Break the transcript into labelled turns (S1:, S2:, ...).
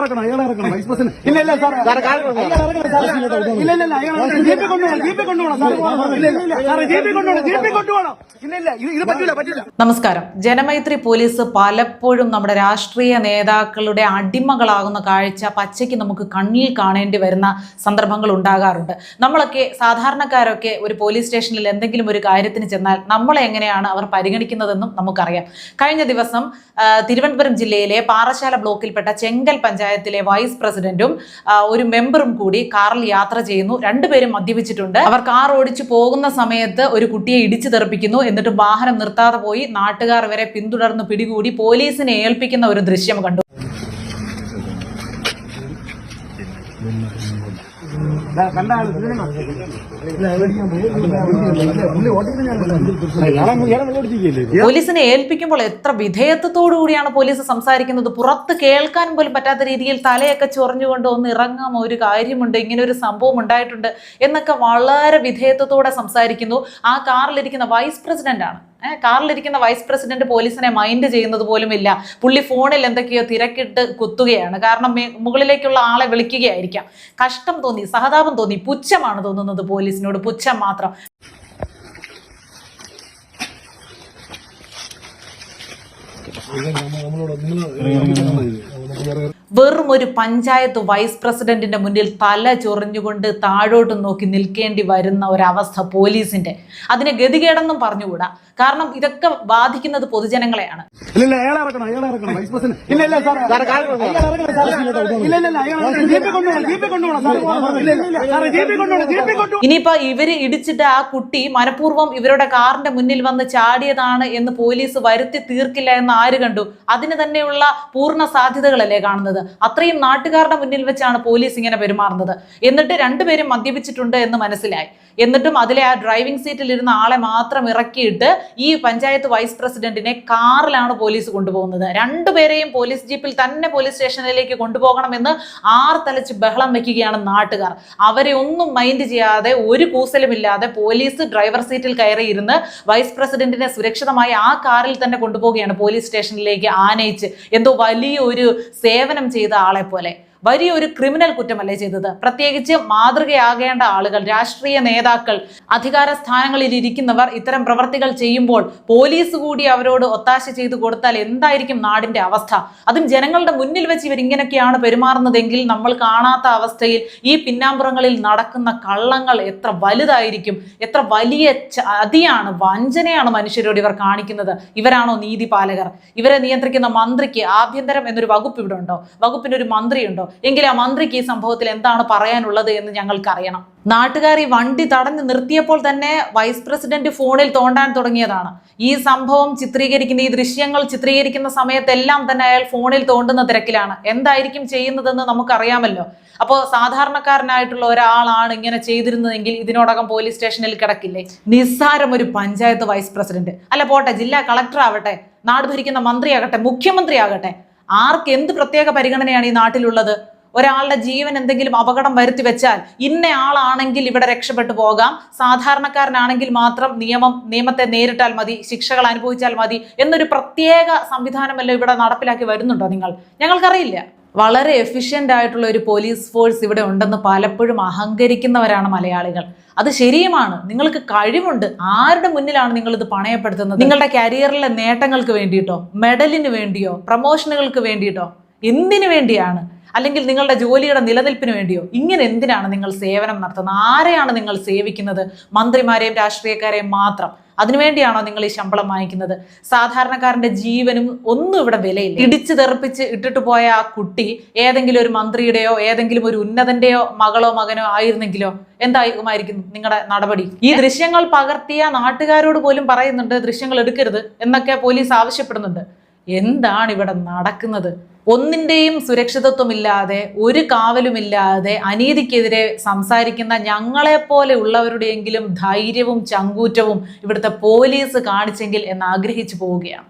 S1: ഇറക്കണം അയാൾ ഇറക്കണം വൈസ് പ്രസിഡന്റ് ഇല്ല ഇല്ല സാർ സാർ ഇല്ല ഇല്ല ജീപ്പി കൊണ്ടുപോകണം ജീപ്പി കൊണ്ടുപോകണം സാർ ജീപ്പി കൊണ്ടുപോകണം ജീപ്പി കൊണ്ടുപോകണം ഇല്ല ഇല്ല ഇത് ഇത് പറ്റൂല പറ്റൂല
S2: നമസ്കാരം ജനമൈത്രി പോലീസ് പലപ്പോഴും നമ്മുടെ രാഷ്ട്രീയ നേതാക്കളുടെ അടിമകളാകുന്ന കാഴ്ച പച്ചയ്ക്ക് നമുക്ക് കണ്ണിൽ കാണേണ്ടി വരുന്ന സന്ദർഭങ്ങൾ ഉണ്ടാകാറുണ്ട് നമ്മളൊക്കെ സാധാരണക്കാരൊക്കെ ഒരു പോലീസ് സ്റ്റേഷനിൽ എന്തെങ്കിലും ഒരു കാര്യത്തിന് ചെന്നാൽ നമ്മളെ എങ്ങനെയാണ് അവർ പരിഗണിക്കുന്നതെന്നും നമുക്കറിയാം കഴിഞ്ഞ ദിവസം തിരുവനന്തപുരം ജില്ലയിലെ പാറശാല ബ്ലോക്കിൽപ്പെട്ട ചെങ്കൽ പഞ്ചായത്തിലെ വൈസ് പ്രസിഡന്റും ഒരു മെമ്പറും കൂടി കാറിൽ യാത്ര ചെയ്യുന്നു. രണ്ടുപേരും മദ്യപിച്ചിട്ടുണ്ട്. അവർ കാർ ഓടിച്ചു പോകുന്ന സമയത്ത് ഒരു കുട്ടിയെ ഇടിച്ചു തെറിപ്പിക്കുന്നു. എന്നിട്ട് വാഹനം നിർത്താതെ പോയി. നാട്ടുകാർ വരെ പിന്തുടർന്ന് പിടികൂടി പോലീസിനെ ഏൽപ്പിക്കുന്ന ഒരു ദൃശ്യം കണ്ടു
S1: കണ്ട ആൾ ഇതിനെ
S2: പോലീസിനെ ഏൽപ്പിക്കുമ്പോൾ എത്ര വിധേയത്വത്തോടു കൂടിയാണ് പോലീസ് സംസാരിക്കുന്നത്? പുറത്ത് കേൾക്കാൻ പോലും പറ്റാത്ത രീതിയിൽ തലയൊക്കെ ചൊറിഞ്ഞുകൊണ്ട് ഒന്ന് ഇറങ്ങാം ഒരു കാര്യമുണ്ട് ഇങ്ങനെ ഒരു സംഭവം ഉണ്ടായിട്ടുണ്ട് എന്നൊക്കെ വളരെ വിധേയത്വത്തോടെ സംസാരിക്കുന്നു. ആ കാറിലിരിക്കുന്ന വൈസ് പ്രസിഡന്റ് ആണ്. കാറിലിരിക്കുന്ന വൈസ് പ്രസിഡന്റ് പോലീസിനെ മൈൻഡ് ചെയ്യുന്നത് പോലും ഇല്ല. പുള്ളി ഫോണിൽ എന്തൊക്കെയോ തിരക്കിട്ട് കുത്തുകയാണ്. കാരണം മുകളിലേക്കുള്ള ആളെ വിളിക്കുകയായിരിക്കാം. കഷ്ടം തോന്നി സഹതാപം തോന്നി. പുച്ഛമാണ് തോന്നുന്നത് പോലീസിനോട്. പുച്ഛം മാത്രം. വെറും ഒരു പഞ്ചായത്ത് വൈസ് പ്രസിഡന്റിന്റെ മുന്നിൽ തല ചൊറിഞ്ഞുകൊണ്ട് താഴോട്ട് നോക്കി നിൽക്കേണ്ടി വരുന്ന ഒരവസ്ഥ പോലീസിന്റെ. അതിനെ ഗതികേടെന്നും പറഞ്ഞുകൂടാ. കാരണം ഇതൊക്കെ ബാധിക്കുന്നത് പൊതുജനങ്ങളെയാണ്. ഇനിയിപ്പോ ഇവർ ഇടിച്ചിട്ട് ആ കുട്ടി മനഃപൂർവം ഇവരുടെ കാറിന്റെ മുന്നിൽ വന്ന് ചാടിയതാണ് എന്ന് പോലീസ് വരുത്തി തീർക്കില്ല എന്ന് ആര് കണ്ടു? അതിന് തന്നെയുള്ള പൂർണ സാധ്യതകളല്ലേ കാണുന്നത്? അത്രയും നാട്ടുകാരുടെ മുന്നിൽ വെച്ചാണ് പോലീസ് ഇങ്ങനെ പെരുമാറുന്നത്. എന്നിട്ട് രണ്ടുപേരും മദ്യപിച്ചിട്ടുണ്ട് എന്ന് മനസ്സിലായി. എന്നിട്ടും അതിലെ ആ ഡ്രൈവിംഗ് സീറ്റിൽ ഇരുന്ന ആളെ മാത്രം ഇറക്കിയിട്ട് ഈ പഞ്ചായത്ത് വൈസ് പ്രസിഡന്റിനെ കാറിലാണ് പോലീസ് കൊണ്ടുപോകുന്നത്. രണ്ടുപേരെയും പോലീസ് ജീപ്പിൽ തന്നെ പോലീസ് സ്റ്റേഷനിലേക്ക് കൊണ്ടുപോകണമെന്ന് ആർത്തലച്ച് ബഹളം വെക്കുകയാണ് നാട്ടുകാർ. അവരെ ഒന്നും മൈൻഡ് ചെയ്യാതെ ഒരു കൂസലുമില്ലാതെ പോലീസ് ഡ്രൈവർ സീറ്റിൽ കയറി ഇരുന്ന് വൈസ് പ്രസിഡന്റിനെ സുരക്ഷിതമായി ആ കാറിൽ തന്നെ കൊണ്ടുപോവുകയാണ് പോലീസ് സ്റ്റേഷനിലേക്ക് ആനയിച്ച്. എന്തോ വലിയ ഒരു സേവനം ചെയ്ത ആളെ പോലെ വലിയൊരു ക്രിമിനൽ കുറ്റമല്ലേ ചെയ്തത്? പ്രത്യേകിച്ച് മാതൃകയാകേണ്ട ആളുകൾ രാഷ്ട്രീയ നേതാക്കൾ അധികാര സ്ഥാനങ്ങളിൽ ഇരിക്കുന്നവർ ഇത്തരം പ്രവർത്തികൾ ചെയ്യുമ്പോൾ പോലീസ് കൂടി അവരോട് ഒത്താശ ചെയ്തു കൊടുത്താൽ എന്തായിരിക്കും നാടിന്റെ അവസ്ഥ? അതും ജനങ്ങളുടെ മുന്നിൽ വെച്ച് ഇവർ ഇങ്ങനെയൊക്കെയാണ് പെരുമാറുന്നതെങ്കിൽ നമ്മൾ കാണാത്ത അവസ്ഥയിൽ ഈ പിന്നാമ്പുറങ്ങളിൽ നടക്കുന്ന കള്ളങ്ങൾ എത്ര വലുതായിരിക്കും? എത്ര വലിയ അതിയാണ് വഞ്ചനയാണ് മനുഷ്യരോട് ഇവർ കാണിക്കുന്നത്. ഇവരാണോ നീതിപാലകർ? ഇവരെ നിയന്ത്രിക്കുന്ന മന്ത്രിക്ക് ആഭ്യന്തരം എന്നൊരു വകുപ്പ് ഇവിടെ ഉണ്ടോ? വകുപ്പിന് ഒരു മന്ത്രിയുണ്ടോ? എങ്കിൽ ആ മന്ത്രിക്ക് ഈ സംഭവത്തിൽ എന്താണ് പറയാനുള്ളത് എന്ന് ഞങ്ങൾക്കറിയണം. നാട്ടുകാർ ഈ വണ്ടി തടഞ്ഞു നിർത്തിയപ്പോൾ തന്നെ വൈസ് പ്രസിഡന്റ് ഫോണിൽ തോണ്ടാൻ തുടങ്ങിയതാണ്. ഈ സംഭവം ചിത്രീകരിക്കുന്ന ഈ ദൃശ്യങ്ങൾ ചിത്രീകരിക്കുന്ന സമയത്തെല്ലാം തന്നെ അയാൾ ഫോണിൽ തോണ്ടുന്ന തിരക്കിലാണ്. എന്തായിരിക്കും ചെയ്യുന്നതെന്ന് നമുക്കറിയാമല്ലോ. അപ്പോൾ സാധാരണക്കാരനായിട്ടുള്ള ഒരാളാണ് ഇങ്ങനെ ചെയ്തിരുന്നതെങ്കിൽ ഇതിനോടകം പോലീസ് സ്റ്റേഷനിൽ കിടക്കില്ലേ? നിസ്സാരം ഒരു പഞ്ചായത്ത് വൈസ് പ്രസിഡന്റ്. അല്ല പോട്ടെ ജില്ലാ കളക്ടർ ആവട്ടെ നാട് ഭരിക്കുന്ന മന്ത്രിയാകട്ടെ മുഖ്യമന്ത്രി ആകട്ടെ ആർക്ക് എന്ത് പ്രത്യേക പരിഗണനയാണ് ഈ നാട്ടിലുള്ളത്? ഒരാളുടെ ജീവൻ എന്തെങ്കിലും അപകടം വരുത്തി വെച്ചാൽ ഇന്ന ആളാണെങ്കിൽ ഇവിടെ രക്ഷപ്പെട്ടു പോകാം. സാധാരണക്കാരനാണെങ്കിൽ മാത്രം നിയമം നിയമത്തെ നേരിട്ടാൽ മതി ശിക്ഷകൾ അനുഭവിച്ചാൽ മതി എന്നൊരു പ്രത്യേക സംവിധാനമല്ലോ ഇവിടെ നടപ്പിലാക്കി വരുന്നുണ്ടോ നിങ്ങൾ? ഞങ്ങൾക്കറിയില്ല. വളരെ എഫിഷ്യന്റ് ആയിട്ടുള്ള ഒരു പോലീസ് ഫോഴ്സ് ഇവിടെ ഉണ്ടെന്ന് പലപ്പോഴും അഹങ്കരിക്കുന്നവരാണ് മലയാളികൾ. അത് ശരിയുമാണ്. നിങ്ങൾക്ക് കഴിവുണ്ട്. ആരുടെ മുന്നിലാണ് നിങ്ങൾ ഇത് പണയപ്പെടുത്തുന്നത്? നിങ്ങളുടെ കരിയറിലെ നേട്ടങ്ങൾക്ക് വേണ്ടിയിട്ടോ മെഡലിന് വേണ്ടിയോ പ്രൊമോഷനുകൾക്ക് വേണ്ടിയിട്ടോ എന്തിനു വേണ്ടിയാണ്? അല്ലെങ്കിൽ നിങ്ങളുടെ ജോലിയുടെ നിലനിൽപ്പിന് വേണ്ടിയോ ഇങ്ങനെ എന്തിനാണ് നിങ്ങൾ സേവനം നടത്തുന്നത്? ആരെയാണ് നിങ്ങൾ സേവിക്കുന്നത്? മന്ത്രിമാരെയും രാഷ്ട്രീയക്കാരെയും മാത്രം. അതിനുവേണ്ടിയാണോ നിങ്ങൾ ഈ ശമ്പളം വാങ്ങിക്കുന്നത്? സാധാരണക്കാരന്റെ ജീവനും ഒന്നും ഇവിടെ വിലയില്ല. ഇടിച്ചു തെറിപ്പിച്ച് ഇട്ടിട്ട് പോയ ആ കുട്ടി ഏതെങ്കിലും ഒരു മന്ത്രിയുടെയോ ഏതെങ്കിലും ഒരു ഉന്നതന്റെയോ മകളോ മകനോ ആയിരുന്നെങ്കിലോ എന്തായിരിക്കും നിങ്ങളുടെ നടപടി? ഈ ദൃശ്യങ്ങൾ പകർത്തിയ നാട്ടുകാരോട് പോലും പറയുന്നുണ്ട് ദൃശ്യങ്ങൾ എടുക്കരുത് എന്നൊക്കെ പോലീസ് ആവശ്യപ്പെടുന്നുണ്ട്. എന്താണ് ഇവിടെ നടക്കുന്നത്? ഒന്നിന്റെയും സുരക്ഷിതത്വമില്ലാതെ ഒരു കാവലുമില്ലാതെ അനീതിക്കെതിരെ സംസാരിക്കുന്ന ഞങ്ങളെപ്പോലെ ഉള്ളവരുടെയെങ്കിലും ധൈര്യവും ചങ്കൂറ്റവും ഇവിടുത്തെ പോലീസ് കാണിച്ചെങ്കിൽ എന്ന് ആഗ്രഹിച്ചു പോവുകയാണ്.